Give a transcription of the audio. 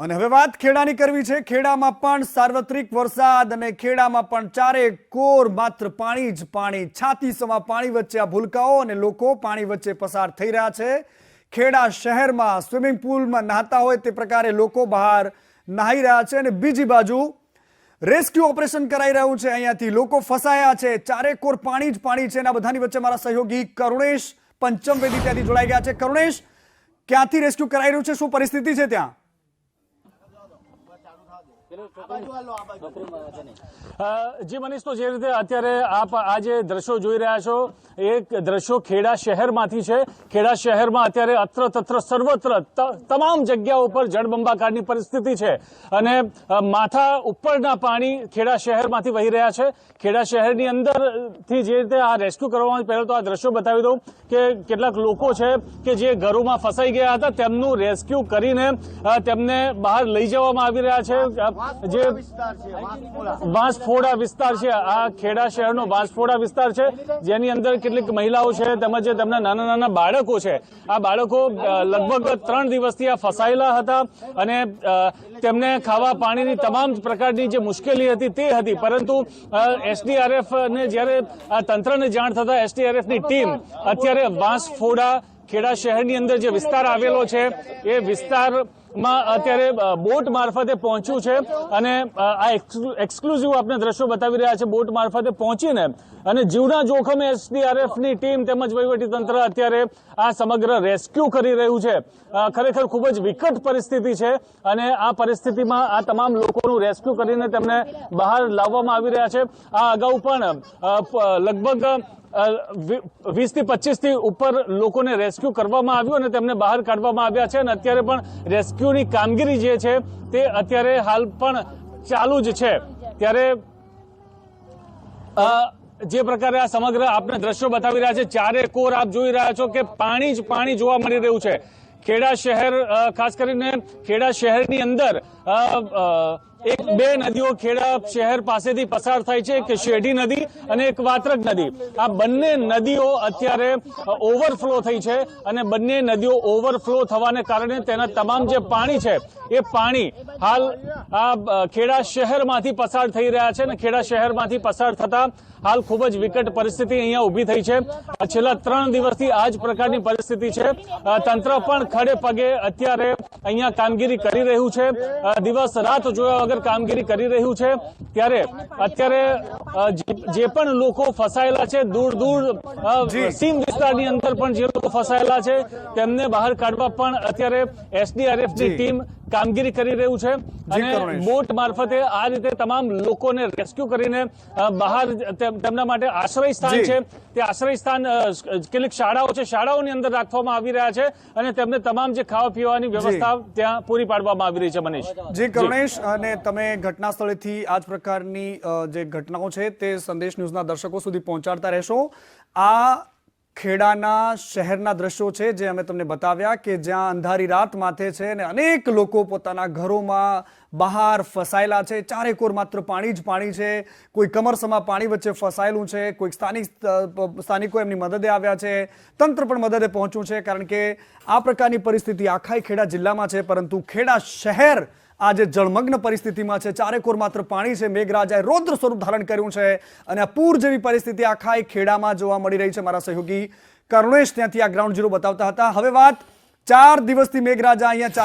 અને હવે વાત ખેડાની કરવી છે. ખેડામાં પણ સાર્વત્રિક વરસાદ અને ખેડામાં પણ ચારે કોર માત્ર પાણી જ પાણી. છાતી સમા પાણી વચ્ચે આ ભૂલકાઓ અને લોકો પાણી વચ્ચે પસાર થઈ રહ્યા છે. ખેડા શહેરમાં સ્વિમિંગ પુલમાં નહાતા હોય તે પ્રકારે લોકો બહાર નહાઈ રહ્યા છે અને બીજી બાજુ રેસ્ક્યુ ઓપરેશન કરાઈ રહ્યું છે. અહીંયાથી લોકો ફસાયા છે. ચારે કોર પાણી જ પાણી છે અને બધાની વચ્ચે મારા સહયોગી કરુણેશ પંચમવેદી ત્યાંથી જોડાઈ ગયા છે. કરુણેશ, ક્યાંથી રેસ્ક્યુ કરાઈ રહ્યું છે? શું પરિસ્થિતિ છે ત્યાં? જી મનીષ તો જે રીતે અત્યારે આપ આ જે દ્રશ્યો જોઈ રહ્યા છો એ દ્રશ્યો ખેડા શહેરમાંથી છે. ખેડા શહેરમાં અત્યારે અત્ર તત્ર સર્વત્ર તમામ જગ્યાઓ પર જળબંબાકારની પરિસ્થિતિ છે. અને માથા ઉપરના પાણી ખેડા શહેરમાંથી વહી રહ્યા છે. ખેડા શહેરની અંદરથી જે રીતે આ રેસ્ક્યુ કરવામાં પહેલાં તો આ દ્રશ્યો બતાવી દઉં કે કેટલાક લોકો છે કે જે ઘરોમાં ફસાઈ ગયા હતા તેમનું રેસ્ક્યુ કરીને તેમને બહાર લઈ જવામાં આવી રહ્યા છે. જે વાંસફોડા વિસ્તાર છે. આ ખેડા શહેરનો વાંસફોડા વિસ્તાર છે. જેની અંદર કેટલીક મહિલાઓ છે, તેમજ તેમના નાના નાના બાળકો છે. આ બાળકો લગભગ ત્રણ દિવસથી આ ફસાયેલા હતા અને તેમને ખાવા પાણીની તમામ પ્રકારની જે મુશ્કેલી હતી તે હતી. પરંતુ એસડીઆરએફ ને જ્યારે આ તંત્રને જાણ થતા એસડીઆરએફની ટીમ અત્યારે વાંસફોડા ખેડા શહેરની અંદર જે વિસ્તાર આવેલો છે, એ વિસ્તારમાં અત્યારે બોટ મારફતે પહોંચ્યું છે અને આ એક્સક્લુઝિવ આપણે દ્રશ્યો બતાવી રહ્યા છે બોટ મારફતે પહોંચીને. અને જીવના જોખમે એસડીઆરએફની ટીમ તેમજ તંત્ર અત્યારે આ સમગ્ર રેસ્ક્યુ કરી રહ્યું છે. ખરેખર ખૂબ જ વિકટ પરિસ્થિતિ છે અને આ પરિસ્થિતિમાં આ તમામ લોકોનું રેસ્ક્યુ કરીને તેમને બહાર લાવવામાં આવી રહ્યા છે. આ અગાઉ પણ લગભગ વીસથી પચીસથી ઉપર લોકોને રેસ્ક્યુ કરવામાં આવ્યું અને તેમને બહાર કાઢવામાં આવ્યા છે અને અત્યારે પણ રેસ્ક્યુની કામગીરી જે છે તે અત્યારે હાલ પણ ચાલુ જ છે. ત્યારે જે પ્રકારે આ સમગ્ર આપને દ્રશ્યો બતાવી રહ્યા છે, ચારે કોર આપ જોઈ રહ્યા છો કે પાણી જ પાણી જોવા મળી રહ્યું છે. ખેડા શહેર ખાસ કરીને ખેડા શહેરની અંદર એક બે નદીઓ ખેડા શહેર પાસેથી પસાર થાય છે, એક શેઢી નદી અને એક વાત્રક નદી. આ બંને નદીઓ અત્યારે ઓવરફ્લો થઈ છે અને બંને નદીઓ ઓવરફ્લો થવાને કારણે તેના તમામ જે પાણી છે, એ પાણી હાલ આ ખેડા શહેરમાંથી પસાર થઈ રહ્યા છે અને ખેડા શહેરમાંથી પસાર થતા હાલ ખૂબ જ વિકટ પરિસ્થિતિ અહીંયા ઊભી થઈ છે. છેલ્લા ત્રણ દિવસથી આ જ પ્રકારની પરિસ્થિતિ છે. તંત્ર પણ ખડે પગે અત્યારે અહીંયા કામગીરી કરી રહ્યું છે. દિવસ રાત જોયા વગર કામગીરી કરી રહ્યું છે. ત્યારે અત્યારે જે- પણ લોકો ફસાયેલા છે દૂર દૂર સીમ વિસ્તારની અંદર પણ જે લોકો ફસાયેલા છે તેમને બહાર કાઢવા પણ અત્યારે એસડીઆરએફની ટીમ કામગીરી કરી રહ્યું છે. અને બોટ મારફતે આ રીતે તમામ લોકોને રેસ્ક્યુ કરીને બહાર તેમ- તેમના માટે આશ્રય સ્થાન છે. તે આશ્રય સ્થાન કેટલીક શાળાઓ છે શાળાઓની અંદર રાખવામાં આવી રહ્યા છે અને તેમને તમામ જે ખાવા પીવાની વ્યવસ્થા ત્યાં પૂરી પાડવામાં આવી રહી છે મનીષ. જી કરુણેશ અને તમે ઘટના સ્થળેથી આ જ પ્રકારની જે ઘટનાઓ છે તે સંદેશ ન્યૂઝના દર્શકો સુધી પહોંચાડતા રહેશો. આ ખેડાના શહેરના દ્રશ્યો છે જે અમે તમને બતાવ્યા કે જ્યાં અંધારી રાત માથે છે અને અનેક લોકો પોતાના ઘરોમાં બહાર ફસાયેલા છે. ચારેકોર માત્ર પાણી જ પાણી છે. કોઈ કમરસમાં પાણી વચ્ચે ફસાયેલું છે. કોઈક સ્થાનિક સ્થાનિકો એમની મદદે આવ્યા છે. તંત્ર પણ મદદે પહોંચ્યું છે કારણ કે આ પ્રકારની પરિસ્થિતિ આખા ખેડા જિલ્લામાં છે, પરંતુ ખેડા શહેર આજે જળમગ્ન પરિસ્થિતિમાં છે. ચારે કોર માત્ર પાણી છે. મેઘરાજાએ રૌદ્ર સ્વરૂપ ધારણ કર્યું છે અને આ પૂર જેવી પરિસ્થિતિ આખા ખેડામાં જોવા મળી રહી છે મારા સહયોગી. કરુણેશ ત્યાંથી આ ગ્રાઉન્ડ ઝીરો બતાવતા હતા. હવે વાત ચાર દિવસથી મેઘરાજા અહીંયા ચાર